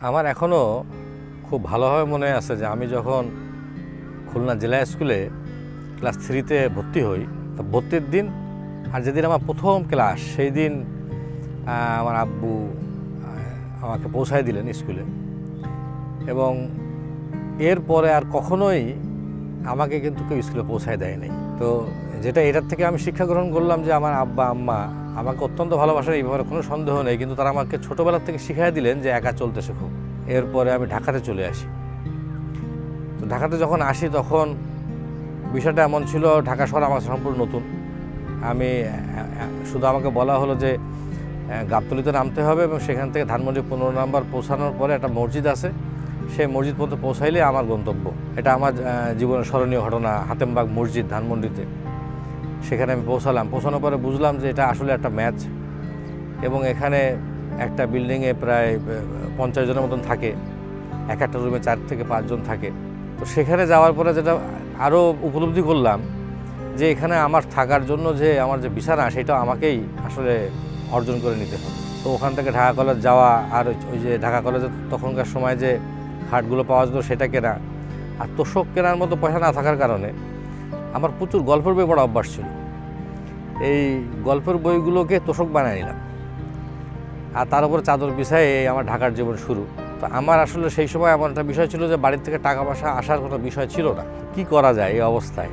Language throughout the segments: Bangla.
আমার এখনও খুব ভালোভাবে মনে আছে যে আমি যখন খুলনা জেলা স্কুলে ক্লাস থ্রিতে ভর্তি হই, তো ভর্তির দিন আর যেদিন আমার প্রথম ক্লাস সেই দিন আমার আব্বু আমাকে পৌঁছায় দিলেন স্কুলে। এবং এরপরে আর কখনোই আমাকে কিন্তু কেউ স্কুলে পৌঁছায় দেয়নি তো যেটা এটার থেকে আমি শিক্ষা গ্রহণ করলাম যে আমার আব্বা, আম্মা আমাকে অত্যন্ত ভালোবাসেন, এই ব্যাপারে কোনো সন্দেহ নেই, কিন্তু তারা আমাকে ছোটোবেলার থেকে শিখিয়ে দিলেন যে একা চলতে শেখো। এরপরে আমি ঢাকাতে চলে আসি। তো ঢাকাতে যখন আসি তখন বিষয়টা এমন ছিল, ঢাকা শহর আমার সম্পূর্ণ নতুন। আমি, শুধু আমাকে বলা হলো যে গাবতলিতে নামতে হবে এবং সেখান থেকে ধানমন্ডি পনেরো নাম্বার পৌঁছানোর পরে একটা মসজিদ আছে। সেই মসজিদ পর্যন্ত পৌঁছাইলে আমার গন্তব্য। এটা আমার জীবনের স্মরণীয় ঘটনা, হাতেমবাগ মসজিদ ধানমন্ডিতে। সেখানে আমি পৌঁছালাম। পৌঁছানোর পরে বুঝলাম যে এটা আসলে একটা ম্যাচ এবং এখানে একটা বিল্ডিংয়ে প্রায় পঞ্চাশ জনের মতন থাকে। এক একটা রুমে চার থেকে পাঁচজন থাকে। তো সেখানে যাওয়ার পরে যেটা আরও উপলব্ধি করলাম যে এখানে আমার থাকার জন্য যে আমার যে বিছানা, সেটা আমাকেই আসলে অর্জন করে নিতে হবে। তো ওখান থেকে ঢাকা কলেজ যাওয়া আর ওই- ওই যে ঢাকা কলেজে তখনকার সময় যে খাটগুলো পাওয়া যেত সেটা কেনা। আর তোষক কেনার মতো পয়সা না থাকার কারণে আমার প্রচুর গল্পের বই পড়া অভ্যাস ছিল। এই গল্পের বইগুলোকে তোষক বানিয়ে নিলাম। আর তার উপর চাদর বিছায় আমার ঢাকার জীবন শুরু। তো আমার আসলে সেই সময় এমন একটা বিষয় ছিল যে বাড়ির থেকে টাকা পয়সা আসার কোনো বিষয় ছিল না। কি করা যায় এই অবস্থায়?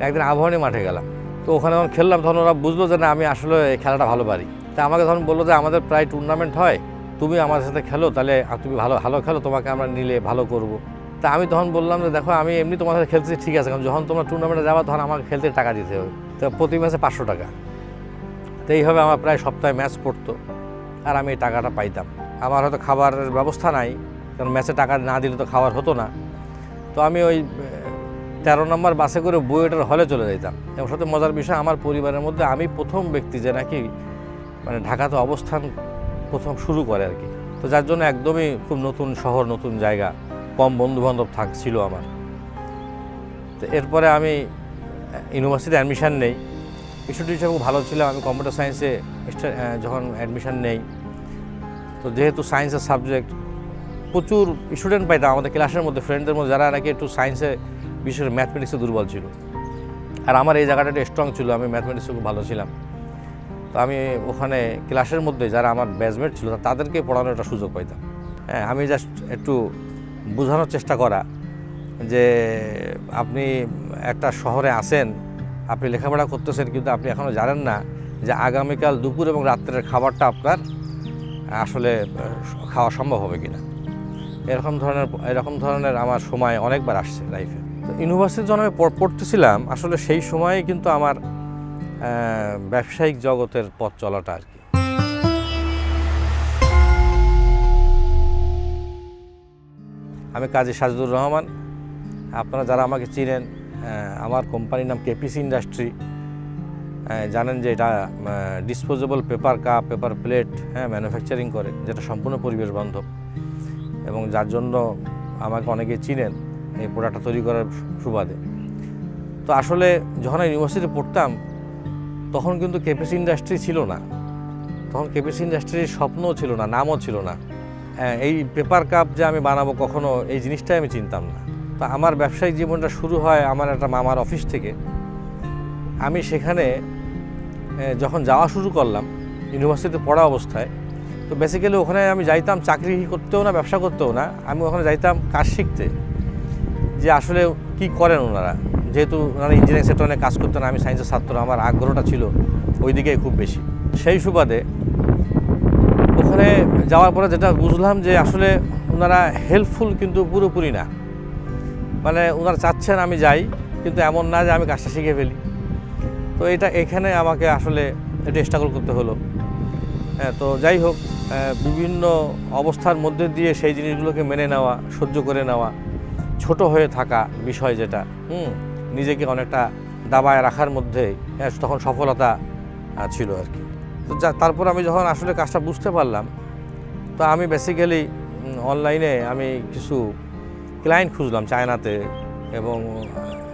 একদিন আবহাওয়ানি মাঠে গেলাম। তো ওখানে যখন খেললাম তখন ওরা বুঝলো যে না, আমি আসলে এই খেলাটা ভালো পারি। তা আমাকে তখন বলল যে, আমাদের প্রায় টুর্নামেন্ট হয়। তুমি আমার সাথে খেলো, তাহলে তুমি ভালো ভালো খেলো, তোমাকে আমরা নিলে ভালো করব। তা আমি তখন বললাম যে দেখো, আমি এমনি তোমার সাথে খেলতেছি, ঠিক আছে, কারণ যখন তোমরা টুর্নামেন্টে যাবা, তখন আমাকে খেলতে টাকা দিতে হবে। তো প্রতি ম্যাচে পাঁচশো টাকা। তো এইভাবে আমার প্রায় সপ্তাহে ম্যাচ পড়তো, আর আমি এই টাকাটা পাইতাম। আমার হয়তো খাবারের ব্যবস্থা নাই, কারণ ম্যাচে টাকা না দিলে তো খাবার হতো না। তো আমি ওই তেরো নম্বর বাসে করে বুয়েটার হলে চলে যেতাম এবং সত্যি মজার বিষয়, আমার পরিবারের মধ্যে আমি প্রথম ব্যক্তি যে নাকি মানে ঢাকাতে অবস্থান প্রথম শুরু করে আর কি। তো যার জন্য একদমই খুব নতুন শহর, নতুন জায়গা। কম বন্ধুবান্ধব থাক ছিল আমার। তো এরপরে আমি ইউনিভার্সিটিতে অ্যাডমিশান নেই। স্টুডেন্ট খুব ভালো ছিলাম আমি কম্পিউটার সায়েন্সে যখন অ্যাডমিশান নেই। তো যেহেতু সায়েন্সের সাবজেক্ট প্রচুর স্টুডেন্ট পাইতাম, আমাদের ক্লাসের মধ্যে ফ্রেন্ডদের মধ্যে, যারা নাকি একটু সায়েন্সে বিশেষ ম্যাথমেটিক্সে দুর্বল ছিল। আর আমার এই জায়গাটা একটু স্ট্রং ছিল, আমি ম্যাথমেটিক্সে খুব ভালো ছিলাম। তো আমি ওখানে ক্লাসের মধ্যে যারা আমার ব্যাচমেট ছিল, তাদেরকে পড়ানোর একটা সুযোগ পাইতাম। হ্যাঁ আমি জাস্ট একটু বোঝানোর চেষ্টা করা যে আপনি একটা শহরে আসেন আপনি লেখাপড়া করতেছেন কিন্তু আপনি এখনও জানেন না যে আগামীকাল দুপুর এবং রাত্রের খাবারটা আপনার আসলে খাওয়া সম্ভব হবে কিনা। এরকম ধরনের এরকম ধরনের আমার সময় অনেকবার আসছে লাইফে তো ইউনিভার্সিটি যখন আমি পড়- পড়তেছিলাম, আসলে সেই সময়ে কিন্তু আমার ব্যবসায়িক জগতের পথ চলাটা আর কি। আমি কাজী সাজদুর রহমান। আপনারা যারা আমাকে চিনেন আমার কোম্পানির নাম কেপিসি ইন্ডাস্ট্রি জানেন যে এটা disposable paper cup paper plate হ্যাঁ ম্যানুফ্যাকচারিং করে, যেটা সম্পূর্ণ পরিবেশ বান্ধব। এবং যার জন্য আমাকে অনেকে চিনেন, এই প্রোডাক্টটা তৈরি করার সুবাদে। তো আসলে যখন ইউনিভার্সিটি পড়তাম, তখন কিন্তু কেপিসি ইন্ডাস্ট্রি ছিল না। তখন কেপিসি ইন্ডাস্ট্রির স্বপ্নও ছিল না, নামও ছিল না। এই পেপার কাপ যে আমি বানাবো কখনো, এই জিনিসটাই আমি চিনতাম না। তো আমার ব্যবসায়িক জীবনটা শুরু হয় আমার একটা মামার অফিস থেকে। আমি সেখানে যখন যাওয়া শুরু করলাম ইউনিভার্সিটিতে পড়া অবস্থায়, তো বেসিক্যালি ওখানে আমি যাইতাম, চাকরি করতেও না, ব্যবসা করতেও না, আমি ওখানে যাইতাম কাজ শিখতে। যে আসলে কি করেন ওনারা? যেহেতু ওনারা ইঞ্জিনিয়ারিং সেক্টরে কাজ করতেন, আমি সায়েন্সের ছাত্র, আমার আগ্রহটা ছিল ওই দিকেই খুব বেশি। সেই সুবাদে ওখানে যাওয়ার পরে যেটা বুঝলাম যে আসলে ওনারা হেল্পফুল কিন্তু পুরোপুরি না। মানে ওনারা চাচ্ছেন আমি যাই কিন্তু এমন না যে আমি কাজটা শিখে ফেলি। তো এটা এখানে আমাকে আসলে একটু স্ট্রাগল করতে হলো। হ্যাঁ তো যাই হোক বিভিন্ন অবস্থার মধ্যে দিয়ে সেই জিনিসগুলোকে মেনে নেওয়া সহ্য করে নেওয়া ছোট হয়ে থাকা বিষয় যেটা হুম নিজেকে অনেকটা দাবায় রাখার মধ্যে হ্যাঁ, তখন সফলতা ছিল আর কি। তো যা, তারপর আমি যখন আসলে কাজটা বুঝতে পারলাম, তো আমি বেসিক্যালি অনলাইনে আমি কিছু ক্লায়েন্ট খুঁজলাম চায়নাতে এবং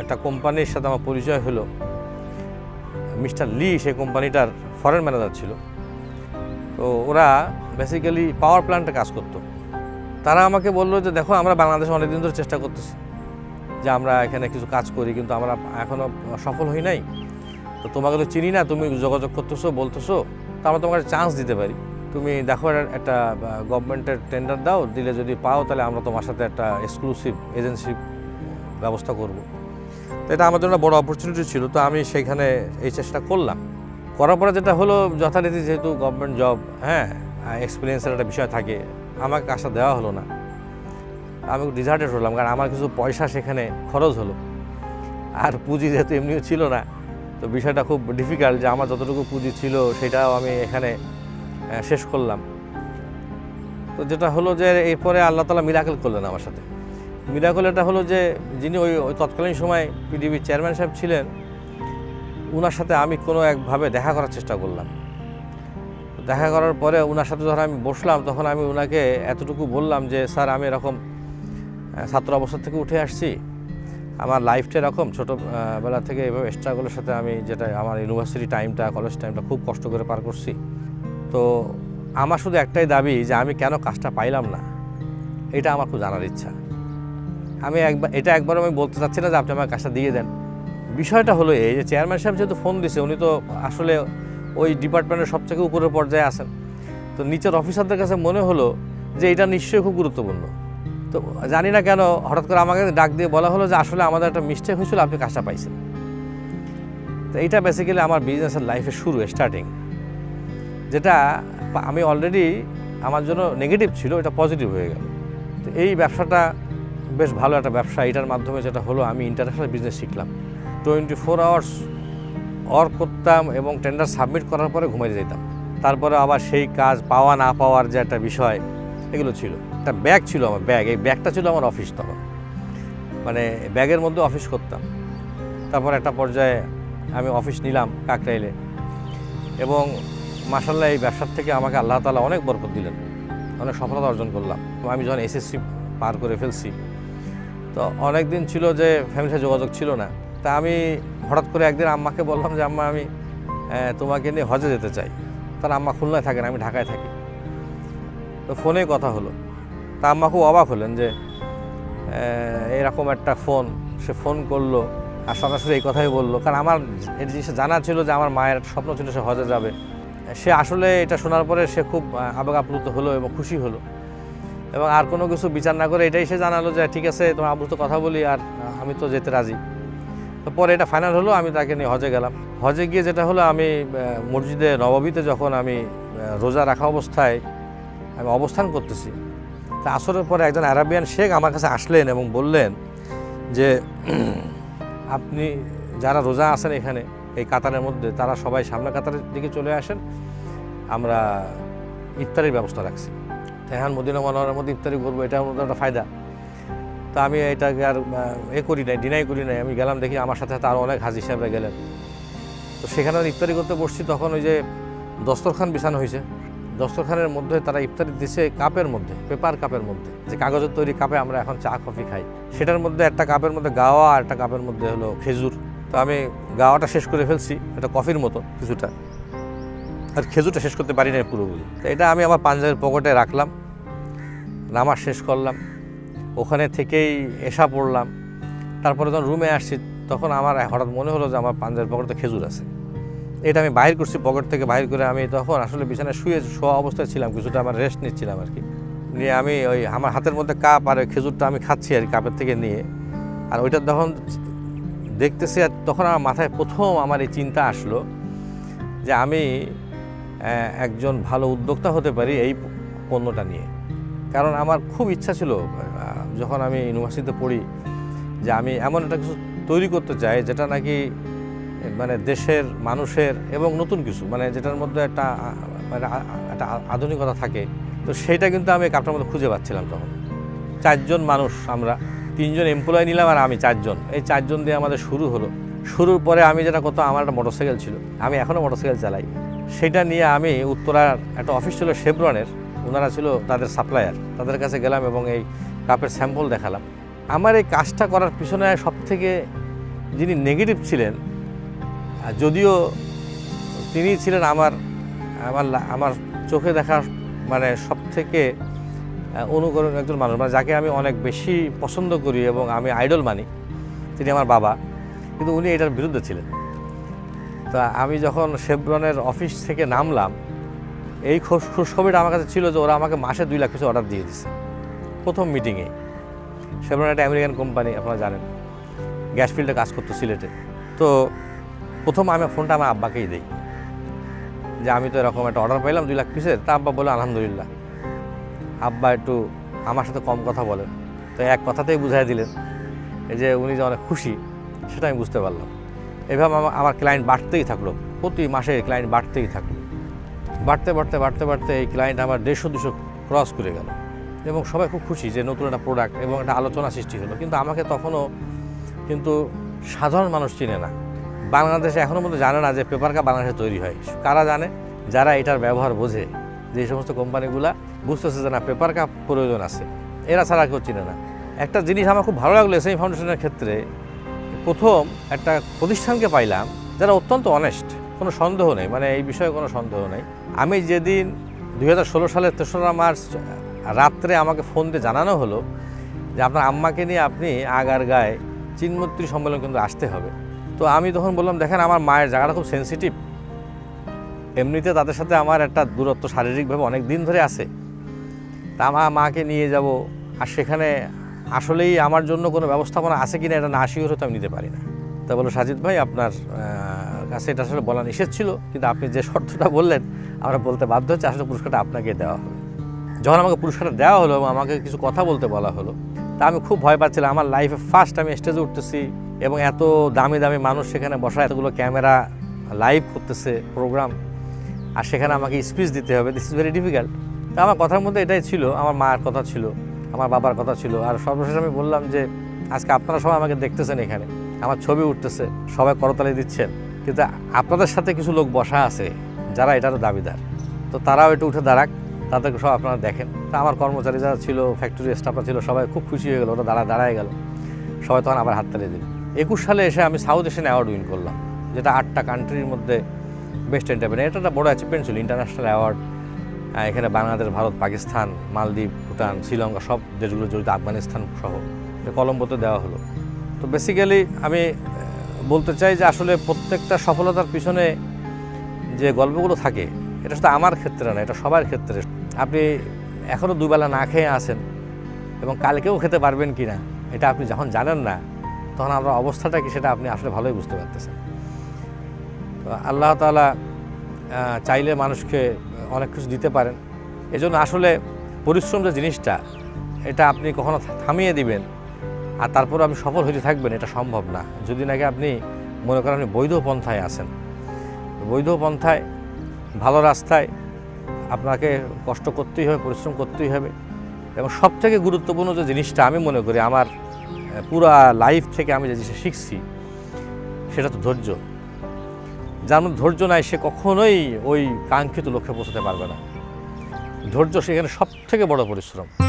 একটা কোম্পানির সাথে আমার পরিচয় হলো। মিস্টার লি, সেই কোম্পানিটার ফরেন ম্যানেজার ছিল। তো ওরা বেসিক্যালি পাওয়ার প্ল্যান্টে কাজ করতো। তারা আমাকে বলল যে, দেখো, আমরা বাংলাদেশে অনেকদিন ধরে চেষ্টা করতেছি যে আমরা এখানে কিছু কাজ করি, কিন্তু আমরা এখনও সফল হই নাই। তো তোমাকে তো চিনি না, তুমি যোগাযোগ করতেছো, বলতেছো, তো আমরা তোমাকে চান্স দিতে পারি। তুমি দেখো একটা- গভর্নমেন্টের টেন্ডার দাও, দিলে যদি পাও তাহলে আমরা তোমার সাথে একটা এক্সক্লুসিভ এজেন্সি ব্যবস্থা করব। তো এটা আমার জন্য বড় অপরচুনিটি ছিল, তো আমি সেইখানে এই চেষ্টা করলাম। করার পরে যেটা হলো, যথারীতি যেহেতু গভর্নমেন্ট জব হ্যাঁ এক্সপিরিয়েন্সের একটা বিষয় থাকে, আমাকে আশা দেওয়া হলো না। আমি ডিজার্টেড হলাম, কারণ আমার কিছু পয়সা সেখানে খরচ হলো। আর পুঁজি যেহেতু এমনিও ছিল না তো বিষয়টা খুব ডিফিকাল্ট যে আমার যতটুকু পুঁজি ছিল সেটাও আমি এখানে শেষ করলাম। তো যেটা হলো যে এরপরে আল্লাহ তালা মিরাকেল করলেন আমার সাথে। মিরাকেল এটা হলো যে যিনি ওই তৎকালীন সময় পিডিবির চেয়ারম্যান সাহেব ছিলেন ওনার সাথে আমি কোনো একভাবে দেখা করার চেষ্টা করলাম। দেখা করার পরে ওনার সাথে যখন আমি বসলাম, তখন আমি ওনাকে এতটুকু বললাম যে, স্যার, আমি এরকম ছাত্র অবস্থা থেকে উঠে আসছি। আমার লাইফটা এরকম ছোটো আহ, বেলা থেকে এভাবে স্ট্রাগলের সাথে আমি যেটা আমার ইউনিভার্সিটি টাইমটা কলেজ টাইমটা খুব কষ্ট করে পার করছি। তো আমার শুধু একটাই দাবি যে আমি কেন কাজটা পাইলাম না এটা আমার খুব জানার ইচ্ছা। আমি একবার এটা একবার আমি বলতে চাচ্ছি না যে আপনি আমার কাজটা দিয়ে দেন। বিষয়টা হলো এই যে চেয়ারম্যান সাহেব যেহেতু ফোন দিছে উনি তো আসলে ওই ডিপার্টমেন্টের সবথেকে উপরের পর্যায়ে আছেন। তো নিচের অফিসারদের কাছে মনে হলো যে এটা নিশ্চয়ই খুব গুরুত্বপূর্ণ। তো জানি না কেন হঠাৎ করে আমাকে ডাক দিয়ে বলা হলো যে আসলে আমাদের একটা মিস্টেক হয়েছিল, আপনি কাজটা পাইছেন। তো এইটা বেসিক্যালি আমার বিজনেসের লাইফের শুরু স্টার্টিং যেটা আমি অলরেডি আমার জন্য নেগেটিভ ছিল, এটা পজিটিভ হয়ে গেল। তো এই ব্যবসাটা বেশ ভালো একটা ব্যবসা, এটার মাধ্যমে যেটা হলো, আমি ইন্টারন্যাশনাল বিজনেস শিখলাম। টোয়েন্টি ফোর আওয়ার্স ওয়ার্ক করতাম এবং টেন্ডার সাবমিট করার পরে ঘুমাই যেতাম। তারপরে আবার সেই কাজ পাওয়া না পাওয়ার যে একটা বিষয়, এগুলো ছিল। একটা ব্যাগ ছিল আমার ব্যাগ এই ব্যাগটা ছিল আমার অফিস তখন। মানে ব্যাগের মধ্যে অফিস করতাম। তারপর একটা পর্যায়ে আমি অফিস নিলাম কাকরাইলে। এবং মাসাল্লাহ এই ব্যবসার থেকে আমাকে আল্লাহ তালা অনেক বরকত দিলেন। অনেক সফলতা অর্জন করলাম। আমি যখন এসএসসি পার করে ফেলছি, তো অনেক দিন ছিল যে ফ্যামিলির সাথে যোগাযোগ ছিল না। তা আমি হঠাৎ করে একদিন আম্মাকে বললাম যে, আম্মা, আমি তোমাকে নিয়ে হজে যেতে চাই। তার আম্মা খুলনায় থাকেন, আমি ঢাকায় থাকি। তো ফোনে কথা হলো। তা আম্মা খুব অবাক হলেন যে এরকম একটা ফোন, সে ফোন করল আর সরাসরি এই কথাই বলল। কারণ আমার এই জিনিসটা জানা ছিল যে আমার মায়ের স্বপ্ন ছিল সে হজে যাবে। সে আসলে এটা শোনার পরে সে খুব আবেগ আপ্লুত হলো এবং খুশি হলো। এবং আর কোনো কিছু বিচার না করে এটাই সে জানালো যে, ঠিক আছে, তোমার আব্বু তো কথা বলি আর আমি তো যেতে রাজি। তো পরে এটা ফাইনাল হলো, আমি তাকে নিয়ে হজে গেলাম। হজে গিয়ে যেটা হলো, আমি মসজিদে নববীতে যখন আমি রোজা রাখা অবস্থায় আমি অবস্থান করতেছি আসরের পরে একজন আরাবিয়ান শেখ আমার কাছে আসলেন এবং বললেন যে, আপনি যারা রোজা আছেন এখানে, এই কাতারের মধ্যে, তারা সবাই সামনে কাতারের দিকে চলে আসেন। আমরা ইফতারির ব্যবস্থা রাখছি। তেহান মদিনা মনোহরের মধ্যে ইফতারি করব, এটা আমাদের একটা ফায়দা। তা আমি এটাকে আর এ করি নাই ডিনাই করি নাই। আমি গেলাম দেখি আমার সাথে আরও অনেক হাজি সাহেবরা গেলেন। তো সেখানে ইফতারি করতে বসছি, তখন ওই যে দস্তরখান বিছানো হয়েছে। দস্তরখানের মধ্যে তারা ইফতারি দিছে কাপের মধ্যে, পেপার কাপের মধ্যে। যে কাগজের তৈরি কাপে আমরা এখন চা, কফি খাই। সেটার মধ্যে একটা কাপের মধ্যে গাওয়া আর একটা কাপের মধ্যে হলো খেজুর। তো আমি গাওয়াটা শেষ করে ফেলছি, এটা কফির মতো কিছুটা। আর খেজুরটা শেষ করতে পারি না পুরোপুরি। তো এটা আমি আমার পাঞ্জাবের পকেটে রাখলাম, নামাজ শেষ করলাম, ওখানে থেকেই এসা পড়লাম। তারপরে যখন রুমে আসছি, তখন আমার হঠাৎ মনে হলো যে আমার পাঞ্জাবের পকেটে খেজুর আছে। এটা আমি বাইর করছি পকেট থেকে, বাইর করে আমি তখন আসলে বিছানায় শুয়ে শোয়া অবস্থায় ছিলাম, কিছুটা আমার রেস্ট নিচ্ছিলাম আর কি। নিয়ে আমি ওই আমার হাতের মধ্যে কাপ আর খেজুরটা আমি খাচ্ছি আর কাপের থেকে নিয়ে। আর ওইটা তখন দেখতেছি আর তখন আমার মাথায় প্রথম আমার এই চিন্তা আসলো যে আমি একজন ভালো উদ্যোক্তা হতে পারি এই পণ্যটা নিয়ে। কারণ আমার খুব ইচ্ছা ছিল যখন আমি ইউনিভার্সিটিতে পড়ি যে আমি এমন একটা কিছু তৈরি করতে চাই যেটা নাকি মানে দেশের, মানুষের এবং নতুন কিছু মানে যেটার মধ্যে একটা মানে একটা আধুনিকতা থাকে। তো সেটা কিন্তু আমি কাপটার মধ্যে খুঁজে পাচ্ছিলাম তখন। চারজন মানুষ আমরা, তিনজন এমপ্লয় নিলাম আর আমি চারজন। এই চারজন দিয়ে আমাদের শুরু হলো। শুরুর পরে আমি যেটা করতাম, আমার একটা মোটরসাইকেল ছিল। আমি এখনও মোটরসাইকেল চালাই। সেটা নিয়ে আমি উত্তরার একটা অফিস ছিল শেভরনের ওনারা ছিল তাদের সাপ্লায়ার তাদের কাছে গেলাম এবং এই কাপের স্যাম্পল দেখালাম। আমার এই কাজটা করার পিছনে সব থেকে যিনি নেগেটিভ ছিলেন যদিও তিনি ছিলেন আমার আমার আমার চোখে দেখার মানে সব থেকে অনুকরণ একজন মানুষ। মানে যাকে আমি অনেক বেশি পছন্দ করি এবং আমি আইডল মানি, তিনি আমার বাবা। কিন্তু উনি এটার বিরুদ্ধে ছিলেন। তা আমি যখন শেভরনের অফিস থেকে নামলাম, এই খুশখবরটা আমার কাছে ছিল যে ওরা আমাকে মাসে দুই লাখ কিছু অর্ডার দিয়ে দিছে। প্রথম মিটিংয়ে। শেভরন একটা আমেরিকান কোম্পানি, আপনারা জানেন। গ্যাস ফিল্ডে কাজ করতো সিলেটে। তো প্রথম আমি ফোনটা আমার আব্বাকেই দিই। যে আমি তো এরকম একটা অর্ডার পাইলাম দুই লাখ পিসের, তা আব্বা বলে আলহামদুলিল্লাহ। আব্বা একটু আমার সাথে কম কথা বলেন। তো এক কথাতেই বুঝাই দিলেন। এই যে উনি যে অনেক খুশি, সেটা আমি বুঝতে পারলাম। এভাবে আমার আমার ক্লায়েন্ট বাড়তেই থাকল। প্রতি মাসে ক্লায়েন্ট বাড়তেই থাকল। বাড়তে বাড়তে বাড়তে বাড়তে এই ক্লায়েন্ট আমার দেড়শো, দুশো ক্রস করে গেল। এবং সবাই খুব খুশি যে নতুন একটা প্রোডাক্ট এবং একটা আলোচনা সৃষ্টি হলো। কিন্তু আমাকে তখনও কিন্তু সাধারণ মানুষ চিনে না। বাংলাদেশে এখনও মধ্যে জানে না যে পেপার কাপ বাংলাদেশে তৈরি হয়। কারা জানে? যারা এটার ব্যবহার বোঝে, যে সমস্ত কোম্পানিগুলা বুঝতেছে যে না, পেপার কাপ প্রয়োজন আছে। এরা ছাড়া কেউ চিনে না। একটা জিনিস আমার খুব ভালো লাগল এসএই ফাউন্ডেশনের ক্ষেত্রে, প্রথম একটা প্রতিষ্ঠানকে পাইলাম যারা অত্যন্ত অনেস্ট কোনো সন্দেহ নেই মানে এই বিষয়ে কোনো সন্দেহ নেই। আমি যেদিন দু হাজার ষোলো সালের তেসরা মার্চ রাত্রে আমাকে ফোন দিয়ে জানানো হলো যে আপনার আম্মাকে নিয়ে আপনি আগার গায়ে চিনমৈত্রী সম্মেলন কিন্তু আসতে হবে। তো আমি তখন বললাম, দেখেন, আমার মায়ের জায়গাটা খুব সেন্সিটিভ এমনিতে তাদের সাথে আমার একটা দূরত্ব শারীরিকভাবে অনেক দিন ধরে আছে। তা আমার মাকে নিয়ে যাব, আর সেখানে আসলেই আমার জন্য কোনো ব্যবস্থাপনা আছে কি না এটা না শিওর আমি নিতে পারি না। তা বলো সাজিদ ভাই, আপনার কাছে এটা আসলে বলা নিষেধ ছিল, কিন্তু আপনি যে শর্তটা বললেন, আমরা বলতে বাধ্য হচ্ছে, আসলে পুরস্কারটা আপনাকে দেওয়া হবে। যখন আমাকে পুরস্কারটা দেওয়া হলো এবং আমাকে কিছু কথা বলতে বলা হলো, তা আমি খুব ভয় পাচ্ছিলাম। আমার লাইফে ফার্স্ট আমি স্টেজে উঠতেছি। এবং এত দামি দামি মানুষ সেখানে বসা এতগুলো ক্যামেরা লাইভ করতেছে, প্রোগ্রাম। আর সেখানে আমাকে স্পিচ দিতে হবে। দিস ইজ ভেরি ডিফিকাল্ট তা আমার কথার মধ্যে এটাই ছিল, আমার মায়ের কথা ছিল, আমার বাবার কথা ছিল। আর সর্বশেষ আমি বললাম যে, আজকে আপনারা সবাই আমাকে দেখতেছেন এখানে। আমার ছবি উঠতেছে, সবাই করতালি দিচ্ছেন। কিন্তু আপনাদের সাথে কিছু লোক বসা আছে, যারা এটারও দাবিদার। তো তারাও একটু উঠে দাঁড়াক, তাদেরকে সব আপনারা দেখেন। তা আমার কর্মচারী যারা ছিল ফ্যাক্টরি স্টাফরা ছিল, সবাই খুব খুশি হয়ে গেলো, ওরা দাঁড়া, দাঁড়ায় গেল। সবাই তখন আবার হাততালি দিল। একুশ সালে এসে আমি সাউথ এশিয়ান অ্যাওয়ার্ড উইন করলাম, যেটা আটটা কান্ট্রির মধ্যে বেস্ট এন্টারপ্রেনার এটা একটা বড় অ্যাচিভমেন্ট ছিল ইন্টারন্যাশনাল অ্যাওয়ার্ড এখানে বাংলাদেশ, ভারত, পাকিস্তান, মালদ্বীপ, ভুটান, শ্রীলঙ্কা, সব দেশগুলো জড়িত, আফগানিস্তান সহ। কলম্বোতে দেওয়া হলো। তো বেসিক্যালি আমি বলতে চাই যে আসলে প্রত্যেকটা সফলতার পিছনে যে গল্পগুলো থাকে, এটা শুধু আমার ক্ষেত্রে না, এটা সবার ক্ষেত্রে। আপনি এখনও দুবেলা না খেয়ে আছেন এবং কালকেও খেতে পারবেন কি না এটা আপনি যখন জানেন না তখন আপনার অবস্থাটা কি সেটা আপনি আসলে ভালোই বুঝতে পারতেছেন। তো আল্লাহ তালা চাইলে মানুষকে অনেক কিছু দিতে পারেন। এজন্য আসলে পরিশ্রম যে জিনিসটা, এটা আপনি কখনো থামিয়ে দিবেন আর তারপর আপনি সফল হতে থাকবেন, এটা সম্ভব না। যদি নাকি আপনি মনে করেন আপনি বৈধ পন্থায় আছেন, বৈধ পন্থায়, ভালো রাস্তায় আপনাকে কষ্ট করতেই হবে, পরিশ্রম করতেই হবে এবং সবথেকে গুরুত্বপূর্ণ যে জিনিসটা আমি মনে করি, আমার পুরা লাইফ থেকে আমি যে জিনিসটা শিখছি, সেটা তো ধৈর্য। যার মধ্যে ধৈর্য নাই, সে কখনোই ওই কাঙ্ক্ষিত লক্ষ্যে পৌঁছাতে পারবে না। ধৈর্য সেখানে সব থেকে বড় পরিশ্রম।